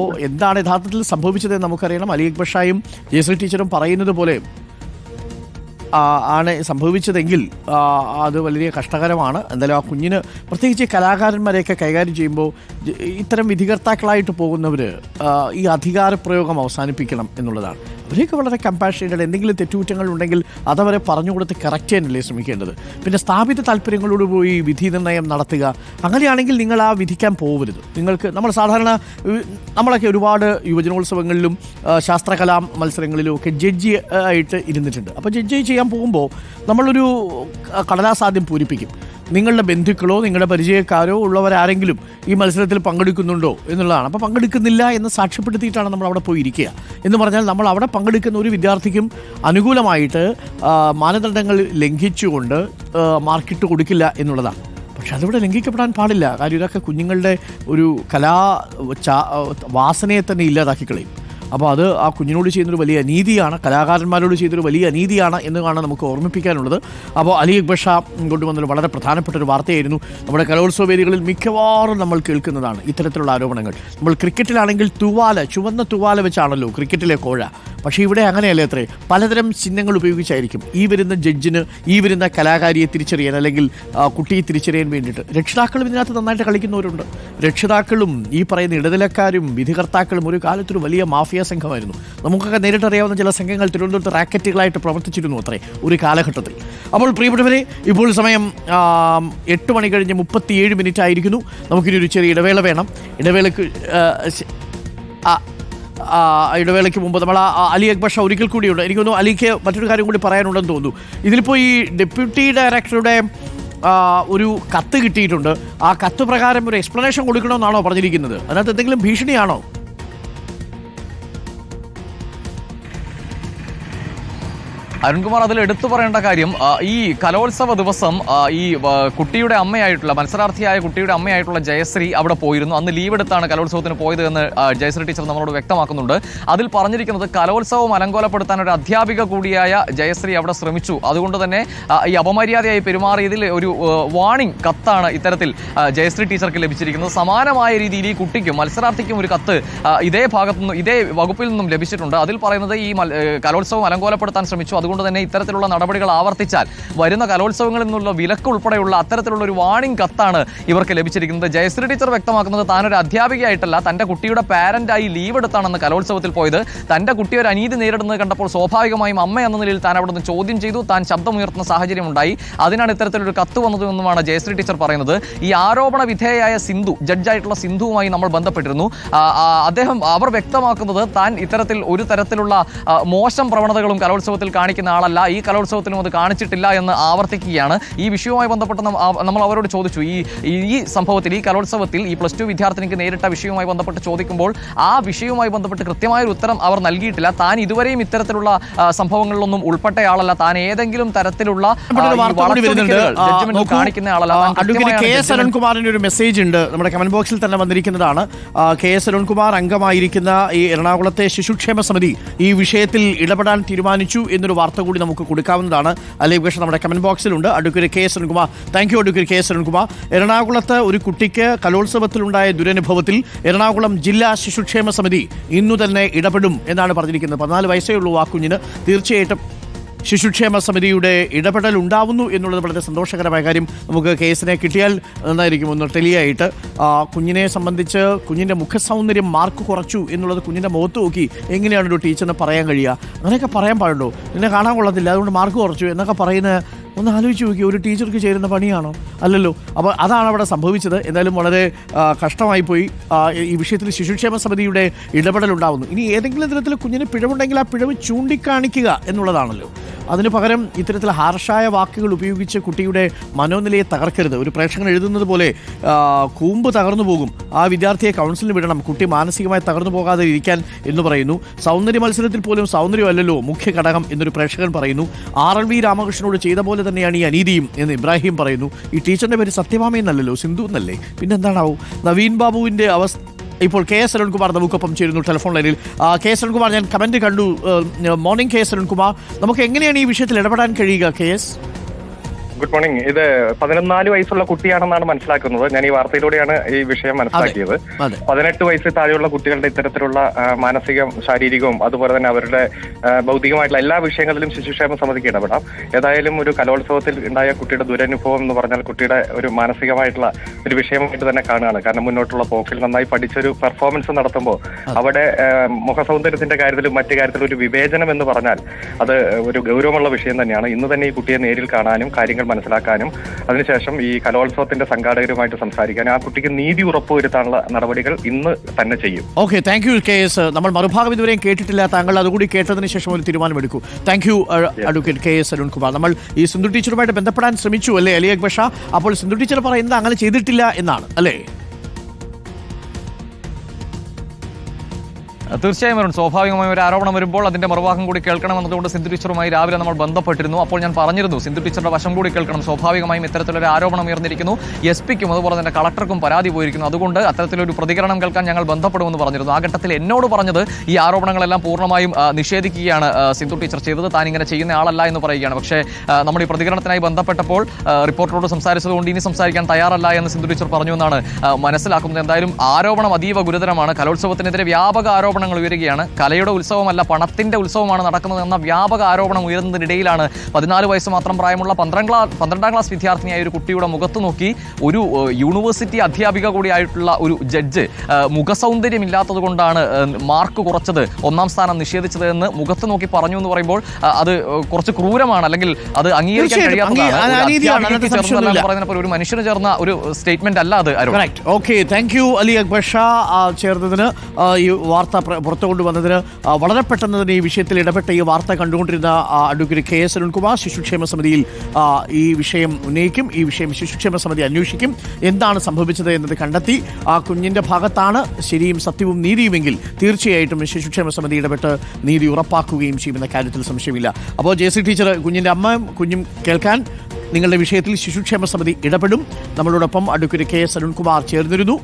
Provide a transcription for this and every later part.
ഓ എന്താണ് യഥാർത്ഥത്തിൽ സംഭവിച്ചത് നമുക്കറിയണം. അലി അക്ബർ ഷായും ജയശ്രീ ടീച്ചറും പറയുന്നത് പോലെ ആണ് സംഭവിച്ചതെങ്കിൽ അത് വലിയ കഷ്ടകരമാണ്. എന്തായാലും ആ കുഞ്ഞിന് പ്രത്യേകിച്ച് കലാകാരന്മാരെയൊക്കെ കൈകാര്യം ചെയ്യുമ്പോൾ ഇത്തരം വിധികർത്താക്കളായിട്ട് പോകുന്നവർ ഈ അധികാരപ്രയോഗം അവസാനിപ്പിക്കണം എന്നുള്ളതാണ്. അവരെയൊക്കെ വളരെ കമ്പാഷനേറ്റഡ് എന്തെങ്കിലും തെറ്റുകുറ്റങ്ങൾ ഉണ്ടെങ്കിൽ അതവരെ പറഞ്ഞു കൊടുത്ത് കറക്റ്റ് ചെയ്യാനല്ലേ ശ്രമിക്കേണ്ടത്. പിന്നെ സ്ഥാപിത താല്പര്യങ്ങളോട് പോയി വിധി നിർണയം നടത്തുക. അങ്ങനെയാണെങ്കിൽ നിങ്ങൾ ആ വിധിക്കാൻ പോകരുത് നിങ്ങൾക്ക് നമ്മൾ സാധാരണ നമ്മളൊക്കെ ഒരുപാട് യുവജനോത്സവങ്ങളിലും ശാസ്ത്രകലാ മത്സരങ്ങളിലും ഒക്കെ ജഡ്ജി ആയിട്ട് ഇരുന്നിട്ടുണ്ട്. അപ്പോൾ ജഡ്ജി ചെയ്യാൻ പോകുമ്പോൾ നമ്മളൊരു കടലാസാദ്യം പൂരിപ്പിക്കും. നിങ്ങളുടെ ബന്ധുക്കളോ നിങ്ങളുടെ പരിചയക്കാരോ ഉള്ളവരാരെങ്കിലും ഈ മത്സരത്തിൽ പങ്കെടുക്കുന്നുണ്ടോ എന്നുള്ളതാണ്. അപ്പോൾ പങ്കെടുക്കുന്നില്ല എന്ന് സാക്ഷ്യപ്പെടുത്തിയിട്ടാണ് നമ്മൾ അവിടെ പോയി ഇരിക്കുക എന്ന് പറഞ്ഞാൽ നമ്മൾ അവിടെ പങ്കെടുക്കുന്ന ഒരു വിദ്യാർത്ഥിക്കും അനുകൂലമായിട്ട് മാനദണ്ഡങ്ങൾ ലംഘിച്ചുകൊണ്ട് മാർക്കിട്ട് കൊടുക്കില്ല എന്നുള്ളതാണ്. പക്ഷെ അതിവിടെ ലംഘിക്കപ്പെടാൻ പാടില്ല. കാര്യം ഇതൊക്കെ കുഞ്ഞുങ്ങളുടെ ഒരു കലാ വാസനയെ തന്നെ ഇല്ലാതാക്കി കളയും. അപ്പോൾ അത് ആ കുഞ്ഞിനോട് ചെയ്യുന്നൊരു വലിയ അനീതിയാണ് കലാകാരന്മാരോട് ചെയ്തൊരു വലിയ അനീതിയാണ് എന്ന് കാണാൻ നമുക്ക് ഓർമ്മിപ്പിക്കാനുള്ളത്. അപ്പോൾ അലി അക്ബർ ഷാ കൊണ്ടുവന്നൊരു വളരെ പ്രധാനപ്പെട്ട ഒരു വാർത്തയായിരുന്നു. നമ്മുടെ കലോത്സവ വേദികളിൽ മിക്കവാറും നമ്മൾ കേൾക്കുന്നതാണ് ഇത്തരത്തിലുള്ള ആരോപണങ്ങൾ. നമ്മൾ ക്രിക്കറ്റിലാണെങ്കിൽ തുവാല ചുവന്ന തുവാല വെച്ചാണല്ലോ ക്രിക്കറ്റിലെ കോഴ. പക്ഷേ ഇവിടെ അങ്ങനെയല്ല അത്രേ? പലതരം ചിഹ്നങ്ങൾ ഉപയോഗിച്ചായിരിക്കും. ഈ വരുന്ന ജഡ്ജിന് ഈ വരുന്ന കലാകാരിയെ തിരിച്ചറിയാൻ അല്ലെങ്കിൽ കുട്ടിയെ തിരിച്ചറിയാൻ വേണ്ടിയിട്ട്. രക്ഷിതാക്കളും ഇതിനകത്ത് നന്നായിട്ട് കളിക്കുന്നവരുണ്ട്. രക്ഷിതാക്കളും ഈ പറയുന്ന ഇടനിലക്കാരും വിധികർത്താക്കളും ഒരു കാലത്തൊരു വലിയ മാഫിയ സംഘമായിരുന്നു നമുക്കൊക്കെ നേരിട്ടറിയാവുന്ന ചില സംഘങ്ങൾ തിരുവനന്തപുരത്ത് റാക്കറ്റുകളായിട്ട് പ്രവർത്തിച്ചിരുന്നു അത്രേ ഒരു കാലഘട്ടത്തിൽ. അപ്പോൾ പ്രിയപ്പെട്ടവരെ ഇപ്പോൾ സമയം എട്ട് മണി കഴിഞ്ഞ് മുപ്പത്തിയേഴ് മിനിറ്റ് ആയിരിക്കുന്നു. നമുക്കിനി ഒരു ചെറിയ ഇടവേള വേണം. ഇടവേളക്ക് ഇടവേളയ്ക്ക് മുമ്പ് നമ്മൾ അലി അക്ബർ ഷാ ഒരിക്കൽ കൂടിയുണ്ട്. എനിക്ക് തോന്നുന്നു അലിക്ക് മറ്റൊരു കാര്യം കൂടി പറയാനുണ്ടെന്ന് തോന്നുന്നു. ഇതിലിപ്പോൾ ഈ ഡെപ്യൂട്ടി ഡയറക്ടറുടെ ഒരു കത്ത് കിട്ടിയിട്ടുണ്ട്. ആ കത്ത് പ്രകാരം ഒരു എക്സ്പ്ലനേഷൻ കൊടുക്കണമെന്നാണോ പറഞ്ഞിരിക്കുന്നത്? അതിനകത്ത് എന്തെങ്കിലും ഭീഷണിയാണോ? അരുൺകുമാർ അതിൽ എടുത്തു പറയേണ്ട കാര്യം ഈ കലോത്സവ ദിവസം ഈ കുട്ടിയുടെ അമ്മയായിട്ടുള്ള മത്സരാർത്ഥിയായ കുട്ടിയുടെ അമ്മയായിട്ടുള്ള ജയശ്രീ അവിടെ പോയിരുന്നു. അന്ന് ലീവ് എടുത്താണ് കലോത്സവത്തിന് പോയത് എന്ന് ജയശ്രീ ടീച്ചർ നമ്മളോട് വ്യക്തമാക്കുന്നുണ്ട്. അതിൽ പറഞ്ഞിരിക്കുന്നത് കലോത്സവം അലങ്കോലപ്പെടുത്താൻ ഒരു അധ്യാപിക കൂടിയായ ജയശ്രീ അവിടെ ശ്രമിച്ചു. അതുകൊണ്ട് തന്നെ ഈ അപമര്യാദയായി പെരുമാറിയതിൽ ഒരു വാണിംഗ് കത്താണ് ഇത്തരത്തിൽ ജയശ്രീ ടീച്ചർക്ക് ലഭിച്ചിരിക്കുന്നത്. സമാനമായ രീതിയിൽ ഈ കുട്ടിക്കും മത്സരാർത്ഥിക്കും ഒരു കത്ത് ഇതേ ഭാഗത്തു നിന്നും ഇതേ വകുപ്പിൽ നിന്നും ലഭിച്ചിട്ടുണ്ട്. അതിൽ പറയുന്നത് ഈ കലോത്സവം അലങ്കോലപ്പെടുത്താൻ ശ്രമിച്ചു. അതുകൊണ്ട് തന്നെ ഇത്തരത്തിലുള്ള നടപടികൾ ആവർത്തിച്ചാൽ വരുന്ന കലോത്സവങ്ങളിൽ നിന്നുള്ള വിലക്ക് ഉൾപ്പെടെയുള്ള അത്തരത്തിലുള്ള ഒരു വാണിംഗ് കത്താണ് ഇവർക്ക് ലഭിച്ചിരിക്കുന്നത്. ജയശ്രീ ടീച്ചർ വ്യക്തമാക്കുന്നത് താനൊരു അധ്യാപികയായിട്ടല്ല തന്റെ കുട്ടിയുടെ പാരന്റായി ലീവ് എടുത്താണെന്ന് കലോത്സവത്തിൽ പോയത്. തന്റെ കുട്ടി ഒരു അനീതി നേരിടുന്നത് കണ്ടപ്പോൾ സ്വാഭാവികമായും അമ്മ എന്ന നിലയിൽ താൻ അവിടെ നിന്ന് ചോദ്യം ചെയ്തു. താൻ ശബ്ദമുയർത്തുന്ന സാഹചര്യം ഉണ്ടായി അതിനാണ് ഇത്തരത്തിലൊരു കത്ത് വന്നതെന്നുമാണ് ജയശ്രീ ടീച്ചർ പറയുന്നത്. ഈ ആരോപണ വിധേയയായ സിന്ധു ജഡ്ജായിട്ടുള്ള സിന്ധുവുമായി നമ്മൾ ബന്ധപ്പെട്ടിരുന്നു. അദ്ദേഹം അവർ വ്യക്തമാക്കുന്നത് താൻ ഇത്തരത്തിൽ ഒരു തരത്തിലുള്ള മോശം പ്രവണതകളും കലോത്സവത്തിൽ കാണിക്കുന്ന ആളല്ല. ഈ കലോത്സവത്തിനും അത് കാണിച്ചിട്ടില്ല എന്ന് ആവർത്തിക്കുകയാണ്. ഈ വിഷയവുമായി ബന്ധപ്പെട്ട് നമ്മൾ അവരോട് ചോദിച്ചു. ഈ ഈ- സംഭവത്തിൽ ഈ കലോത്സവത്തിൽ ഈ പ്ലസ് ടു വിദ്യാർത്ഥിനിക്ക് നേരിട്ട വിഷയവുമായി ബന്ധപ്പെട്ട് ചോദിക്കുമ്പോൾ ആ വിഷയവുമായി ബന്ധപ്പെട്ട് കൃത്യമായ ഒരു ഉത്തരം അവർ നൽകിയിട്ടില്ല. താൻ ഇതുവരെയും ഇത്തരത്തിലുള്ള സംഭവങ്ങളിലൊന്നും സംഭവങ്ങളിലൊന്നും ഉൾപ്പെട്ടയാളല്ല താൻ ഏതെങ്കിലും തരത്തിലുള്ള കാണിക്കുന്ന ആളല്ല. കെ എസ് അരുൺകുമാറിന്റെ ഒരു മെസ്സേജ് ഉണ്ട്. നമ്മുടെ കമന്റ് ബോക്സിൽ തന്നെ വന്നിരിക്കുന്നതാണ്. കെ എസ് അരുൺകുമാർ അംഗമായിരിക്കുന്ന ഈ എറണാകുളത്തെ ശിശുക്ഷേമ സമിതി ഈ വിഷയത്തിൽ ഇടപെടാൻ തീരുമാനിച്ചു എന്നൊരു വാർത്ത കൂടി നമുക്ക് കൊടുക്കാവുന്നതാണ്. അല്ലെങ്കിൽ പക്ഷേ നമ്മുടെ comment ബോക്സിലുണ്ട് advocate K S Arunkumar thank you advocate K S Arunkumar എറണാകുളത്ത് ഒരു കുട്ടിക്ക് കലോത്സവത്തിലുണ്ടായ ദുരനുഭവത്തിൽ എറണാകുളം ജില്ലാ ശിശുക്ഷേമ സമിതി ഇന്നു തന്നെ ഇടപെടും എന്നാണ് പറഞ്ഞിരിക്കുന്നത്. പതിനാല് വയസ്സേ ഉള്ളൂ ആ കുഞ്ഞിന്. തീർച്ചയായിട്ടും ശിശുക്ഷേമ സമിതിയുടെ ഇടപെടൽ ഉണ്ടാവുന്നു എന്നുള്ളത് വളരെ സന്തോഷകരമായ കാര്യം. നമുക്ക് കേസിനെ കിട്ടിയാൽ നന്നായിരിക്കും. ഒന്ന് ടെലിയായിട്ട് കുഞ്ഞിനെ സംബന്ധിച്ച് കുഞ്ഞിന്റെ മുഖസൗന്ദര്യം മാർക്ക് കുറച്ചു എന്നുള്ളത് കുഞ്ഞിന്റെ മുഖത്ത് നോക്കി എങ്ങനെയാണ് ഒരു ടീച്ചറിന് പറയാൻ കഴിയുക? അങ്ങനെയൊക്കെ പറയാൻ പാടുള്ളൂ നിന്നെ കാണാൻ കൊള്ളത്തില്ല അതുകൊണ്ട് മാർക്ക് കുറച്ചു എന്നൊക്കെ പറയുന്ന ഒന്ന് ആലോചിച്ച് നോക്കി ഒരു ടീച്ചർക്ക് ചേരുന്ന പണിയാണോ? അല്ലല്ലോ. അപ്പോൾ അതാണ് അവിടെ സംഭവിച്ചത്. എന്തായാലും വളരെ കഷ്ടമായി പോയി. ഈ വിഷയത്തിൽ ശിശുക്ഷേമ സമിതിയുടെ ഇടപെടൽ ഉണ്ടാവുന്നു. ഇനി ഏതെങ്കിലും തരത്തിൽ കുഞ്ഞിന് പിഴവുണ്ടെങ്കിൽ ആ പിഴവ് ചൂണ്ടിക്കാണിക്കുക എന്നുള്ളതാണല്ലോ. അതിന് പകരം ഇത്തരത്തിൽ ഹാർഷായ വാക്കുകൾ ഉപയോഗിച്ച് കുട്ടിയുടെ മനോനിലയെ തകർക്കരുത്. ഒരു പ്രേക്ഷകൻ എഴുതുന്നത് പോലെ കൂമ്പ് തകർന്നു പോകും. ആ വിദ്യാർത്ഥിയെ കൗൺസിലിന് വിടണം. കുട്ടി മാനസികമായി തകർന്നു പോകാതെ ഇരിക്കാൻ എന്ന് പറയുന്നു. സൗന്ദര്യ മത്സരത്തിൽ പോലും സൗന്ദര്യമല്ലല്ലോ മുഖ്യ ഘടകം എന്നൊരു പ്രേക്ഷകൻ പറയുന്നു. ആർ എൽ വി രാമകൃഷ്ണനോട് ചെയ്ത പോലെ തന്നെയാണ് ഈ അനീതിയും എന്ന് ഇബ്രാഹിം പറയുന്നു. ഈ ടീച്ചറിന്റെ പേര് സത്യഭാമ എന്നല്ലല്ലോ സിന്ധു എന്നല്ലേ? പിന്നെന്താണാവും? നവീൻ ബാബുവിന്റെ അവസ്ഥ ഇപ്പോൾ കെ എസ് അരുൺകുമാർ നമുക്കൊപ്പം ചേരുന്നു ടെലിഫോൺ ലൈനിൽ. കെ എസ് അരുൺകുമാർ ഞാൻ കമന്റ് കണ്ടു. മോർണിംഗ് കെ എസ് അരുൺകുമാർ നമുക്ക് എങ്ങനെയാണ് ഈ വിഷയത്തിൽ ഇടപെടാൻ കഴിയുക കെ എസ്? Good morning. ഇത് പതിനൊന്നാൽ വയസ്സുള്ള കുട്ടിയാണെന്നാണ് മനസ്സിലാക്കുന്നത്. ഞാൻ ഈ വാർത്തയിലൂടെയാണ് ഈ വിഷയം മനസ്സിലാക്കിയത്. പതിനെട്ട് വയസ്സിൽ താഴെയുള്ള കുട്ടികളുടെ ഇത്തരത്തിലുള്ള മാനസിക മാനസികവും ശാരീരികവും അതുപോലെ തന്നെ അവരുടെ ഭൗതികമായിട്ടുള്ള എല്ലാ വിഷയങ്ങളിലും ശിശുക്ഷേമ സമിതിക്ക് ഇടപെടാം. ഏതായാലും ഒരു കലോത്സവത്തിൽ ഉണ്ടായ കുട്ടിയുടെ ദുരനുഭവം എന്ന് പറഞ്ഞാൽ കുട്ടിയുടെ ഒരു മാനസികമായിട്ടുള്ള ഒരു വിഷയമായിട്ട് തന്നെ കാണുകയാണ്. കാരണം മുന്നോട്ടുള്ള പോക്കിൽ നന്നായി പഠിച്ചൊരു പെർഫോമൻസ് നടത്തുമ്പോൾ അവിടെ മുഖസൗന്ദര്യത്തിന്റെ കാര്യത്തിലും മറ്റു കാര്യത്തിലും ഒരു വിവേചനം എന്ന് പറഞ്ഞാൽ അത് ഒരു ഗൗരവമുള്ള വിഷയം തന്നെയാണ്. ഇന്ന് തന്നെ ഈ കുട്ടിയെ നേരിൽ കാണാനും കാര്യങ്ങൾ മനസ്സിലാക്കാനും അതിനുശേഷം ഈ കലോത്സവത്തിന്റെ സംഘാടകരുമായിട്ട് സംസാരിക്കാനും ആ കുട്ടിക്ക് നീതി ഉറപ്പുവരുത്താനുള്ള നടപടികൾ ഇന്ന് തന്നെ ചെയ്യും. Okay thank you K S നമ്മൾ മറുഭാഗം ഇതുവരെയും കേട്ടിട്ടില്ല. താങ്കൾ അതുകൂടി കേട്ടതിന് ശേഷം ഒരു തീരുമാനമെടുക്കൂ. Thank you advocate K S Arunkumar. നമ്മൾ ഈ സിന്ധു ടീച്ചറുമായിട്ട് ബന്ധപ്പെടാൻ ശ്രമിച്ചു അല്ലേ അലി അക്ബഷ? അപ്പോൾ സിന്ധു ടീച്ചർ പറയുന്നത് അങ്ങനെ ചെയ്തിട്ടില്ല എന്നാണ് അല്ലേ? തീർച്ചയായും വരും സ്വാഭാവികമായും ഒരു ആരോപണം വരുമ്പോൾ അതിന്റെ മറുഭാഗം കൂടി കേൾക്കണം കേൾക്കണമെന്നതുകൊണ്ട് സിന്ധു ടീച്ചറുമായി രാവിലെ നമ്മൾ ബന്ധപ്പെട്ടിരുന്നു. അപ്പോൾ ഞാൻ പറഞ്ഞിരുന്നു സിന്ധു ടീച്ചറുടെ വശം കൂടി കേൾക്കണം. സ്വാഭാവികമായും ഇത്തരത്തിലൊരു ആരോപണം ഉയർന്നിരിക്കുന്നു. എസ് പിക്കും അതുപോലെ തന്നെ കളക്ടർക്കും പരാതി പോയിരിക്കുന്നു. അതുകൊണ്ട് അത്തരത്തിലൊരു പ്രതികരണം കേൾക്കാൻ ഞങ്ങൾ ബന്ധപ്പെടുമെന്ന് പറഞ്ഞിരുന്നു. ആ ഘട്ടത്തിൽ എന്നോട് പറഞ്ഞത് ഈ ആരോപണങ്ങളെല്ലാം പൂർണമായും നിഷേധിക്കുകയാണ് സിന്ധു ടീച്ചർ ചെയ്തത്. താൻ ഇങ്ങനെ ചെയ്യുന്ന ആളല്ല എന്ന് പറയുകയാണ്. പക്ഷേ നമ്മൾ ഈ പ്രതികരണത്തിനായി ബന്ധപ്പെട്ടപ്പോൾ റിപ്പോർട്ടറോട് സംസാരിച്ചതുകൊണ്ട് ഇനി സംസാരിക്കാൻ തയ്യാറല്ല എന്ന് സിന്ധു ടീച്ചർ പറഞ്ഞു എന്നാണ് മനസ്സിലാക്കുന്നത്. എന്തായാലും ആരോപണം അതീവ ഗുരുതരമാണ്. കലോത്സവത്തിനെതിരെ വ്യാപക ആരോപണങ്ങൾ ഉയരുകയാണ്. കലയുടെ ഉത്സവമല്ല പണത്തിന്റെ ഉത്സവമാണ് നടക്കുന്നത് എന്ന വ്യാപക ആരോപണം ഉയരുന്നതിനിടയിലാണ് പതിനാല് വയസ്സ് മാത്രം പ്രായമുള്ള പന്ത്രണ്ടാം ക്ലാസ് പന്ത്രണ്ടാം ക്ലാസ് വിദ്യാർത്ഥിനിയായ ഒരു കുട്ടിയുടെ മുഖത്ത് നോക്കി ഒരു യൂണിവേഴ്സിറ്റി അധ്യാപിക കൂടിയായിട്ടുള്ള ഒരു ജഡ്ജ് മുഖസൗന്ദര്യമില്ലാത്തത് കൊണ്ടാണ് മാർക്ക് കുറച്ചത് ഒന്നാം സ്ഥാനം നിഷേധിച്ചത് എന്ന് മുഖത്ത് നോക്കി പറഞ്ഞു എന്ന് പറയുമ്പോൾ അത് കുറച്ച് ക്രൂരമാണ്. അല്ലെങ്കിൽ അത് അംഗീകരിക്കാൻ കഴിയാത്ത കഴിയാത്തതാണ്. ഒരു മനുഷ്യന് ചേർന്ന ഒരു സ്റ്റേറ്റ്മെന്റ് അല്ല അത് okay thank you Ali Akbar Shah ചേർന്നതിന് ഈ വാർത്ത പുറത്തു കൊണ്ടുവന്നതിന് വളരെ പെട്ടെന്ന് തന്നെ ഈ വിഷയത്തിൽ ഇടപെട്ട ഈ വാർത്ത കണ്ടുകൊണ്ടിരുന്ന അഡ്വക്കേറ്റ് കെ എസ് അരുൺകുമാർ ശിശുക്ഷേമ സമിതിയിൽ ഈ വിഷയം ഉന്നയിക്കും. ഈ വിഷയം ശിശുക്ഷേമ സമിതി അന്വേഷിക്കും. എന്താണ് സംഭവിച്ചത് എന്നത് കണ്ടെത്തി. ആ കുഞ്ഞിന്റെ ഭാഗത്താണ് ശരിയും സത്യവും നീതിയുമെങ്കിൽ തീർച്ചയായിട്ടും ശിശുക്ഷേമ സമിതി ഇടപെട്ട് നീതി ഉറപ്പാക്കുകയും ചെയ്യുമെന്ന കാര്യത്തിൽ സംശയമില്ല. അപ്പോൾ ജെ സി ടീച്ചർ കുഞ്ഞിന്റെ അമ്മയും കുഞ്ഞും കേൾക്കാൻ നിങ്ങളുടെ വിഷയത്തിൽ ശിശുക്ഷേമ സമിതി ഇടപെടും. നമ്മളോടൊപ്പം അഡ്വക്കേറ്റ് കെ എസ് അരുൺകുമാർ ചേർന്നിരുന്നു.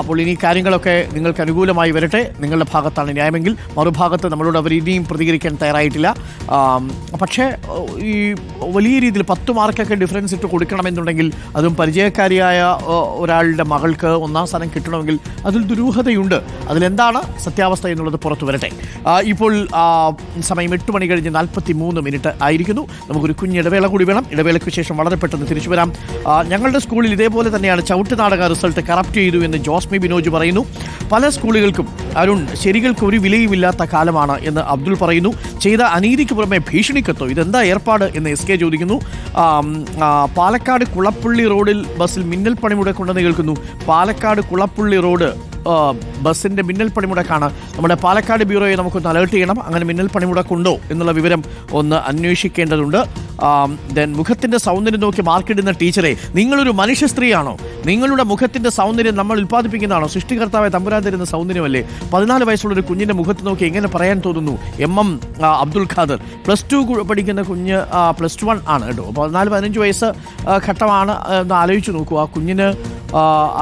അപ്പോൾ ഇനി കാര്യങ്ങളൊക്കെ നിങ്ങൾക്ക് അനുകൂലമായി വരട്ടെ. നിങ്ങളുടെ ഭാഗത്താണ് ന്യായമെങ്കിൽ മറുഭാഗത്ത് നമ്മളോട് അവർ ഇനിയും പ്രതികരിക്കാൻ തയ്യാറായിട്ടില്ല. പക്ഷേ ഈ വലിയ രീതിയിൽ പത്ത് മാർക്കൊക്കെ ഡിഫറൻസ് ഇട്ട് കൊടുക്കണമെന്നുണ്ടെങ്കിൽ അതും പരിചയക്കാരിയായ ഒരാളുടെ മകൾക്ക് ഒന്നാം സ്ഥാനം കിട്ടണമെങ്കിൽ അതിൽ ദുരൂഹതയുണ്ട്. അതിലെന്താണ് സത്യാവസ്ഥ എന്നുള്ളത് പുറത്തു വരട്ടെ. ഇപ്പോൾ സമയം എട്ട് മണി കഴിഞ്ഞ് നാൽപ്പത്തി മൂന്ന് മിനിറ്റ് ആയിരിക്കുന്നു. നമുക്കൊരു കുഞ്ഞ് ഇടവേള കൂടി വേണം. ഇടവേളയ്ക്ക് ശേഷം വളരെ പെട്ടെന്ന് തിരിച്ചു വരാം. ഞങ്ങളുടെ സ്കൂളിൽ ഇതേപോലെ തന്നെയാണ് ചവിട്ട് നാടക റിസൾട്ട് കറപ്റ്റ് ചെയ്തു എന്ന് ജോസ്മി ബിനോജ് പറയുന്നു. പല സ്കൂളുകൾക്കും അരുൺ ശരികൾക്ക് ഒരു വിലയുമില്ലാത്ത കാലമാണ് എന്ന് അബ്ദുൾ പറയുന്നു. ചെയ്ത അനീതിക്ക് പുറമെ ഭീഷണിക്കത്തോ? ഇതെന്താ ഏർപ്പാട് എന്ന് എസ് കെ ചോദിക്കുന്നു. പാലക്കാട് കുളപ്പള്ളി റോഡിൽ ബസ്സിൽ മിന്നൽ പണിമുടക്കുണ്ടെന്ന് കേൾക്കുന്നു. പാലക്കാട് കുളപ്പള്ളി റോഡ് ബസ്സിന്റെ മിന്നൽ പണിമുടക്കാണ്. നമ്മുടെ പാലക്കാട് ബ്യൂറോയെ നമുക്കൊന്ന് അലേർട്ട് ചെയ്യണം. അങ്ങനെ മിന്നൽ പണിമുടക്കുണ്ടോ എന്നുള്ള വിവരം ഒന്ന് അന്വേഷിക്കേണ്ടതുണ്ട്. ദെൻ മുഖത്തിന്റെ സൗന്ദര്യം നോക്കി മാർക്കിടുന്ന ടീച്ചറെ നിങ്ങളൊരു മനുഷ്യ സ്ത്രീയാണോ? നിങ്ങളുടെ മുഖത്തിന്റെ സൗന്ദര്യം നമ്മൾ ഉൽപ്പാദിപ്പിക്കുന്നതാണോ? സൃഷ്ടികർത്താവായ തമ്പുരാൻ തരുന്ന സൗന്ദര്യമല്ലേ? പതിനാല് വയസ്സുള്ള ഒരു കുഞ്ഞിന്റെ മുഖത്ത് നോക്കി എങ്ങനെ പറയാൻ തോന്നുന്നു? M M Abdul Khader. Plus two പഠിക്കുന്ന കുഞ്ഞ് പ്ലസ് വൺ ആണ് കേട്ടോ. പതിനാല് പതിനഞ്ച് വയസ്സ് ഘട്ടമാണ് ആലോചിച്ചു നോക്കൂ. ആ കുഞ്ഞിന്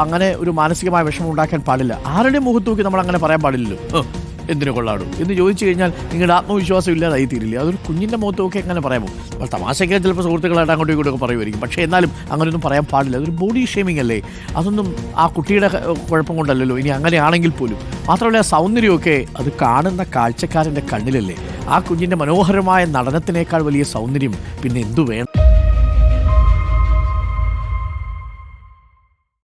അങ്ങനെ ഒരു മാനസികമായ വിഷമം ഉണ്ടാക്കാൻ പാടില്ല. ആരുടെ മുഖത്ത് നോക്കി നമ്മൾ അങ്ങനെ പറയാൻ പാടില്ലല്ലോ? എന്തിനു കൊള്ളാടും? എന്ന് ചോദിച്ചു കഴിഞ്ഞാൽ നിങ്ങളുടെ ആത്മവിശ്വാസം ഇല്ലാതായി തീരില്ല. അതൊരു കുഞ്ഞിന്റെ മുഖത്ത് നോക്കി എങ്ങനെ പറയാമോ? അപ്പോൾ തമാശയ്ക്ക് ചിലപ്പോൾ സുഹൃത്തുക്കളായിട്ട് അങ്ങോട്ടും ഇങ്ങോട്ടും പറയുമായിരിക്കും. പക്ഷേ എന്നാലും അങ്ങനെയൊന്നും പറയാൻ പാടില്ല. അതൊരു ബോഡി ഷേമിംഗ് അല്ലേ? അതൊന്നും ആ കുട്ടിയുടെ കുഴപ്പം കൊണ്ടല്ലല്ലോ. ഇനി അങ്ങനെയാണെങ്കിൽ പോലും. മാത്രമല്ല സൗന്ദര്യമൊക്കെ അത് കാണുന്ന കാഴ്ചക്കാരന്റെ കണ്ണിലല്ലേ? ആ കുഞ്ഞിന്റെ മനോഹരമായ നടനത്തിനേക്കാൾ വലിയ സൗന്ദര്യം പിന്നെ എന്തു വേണം?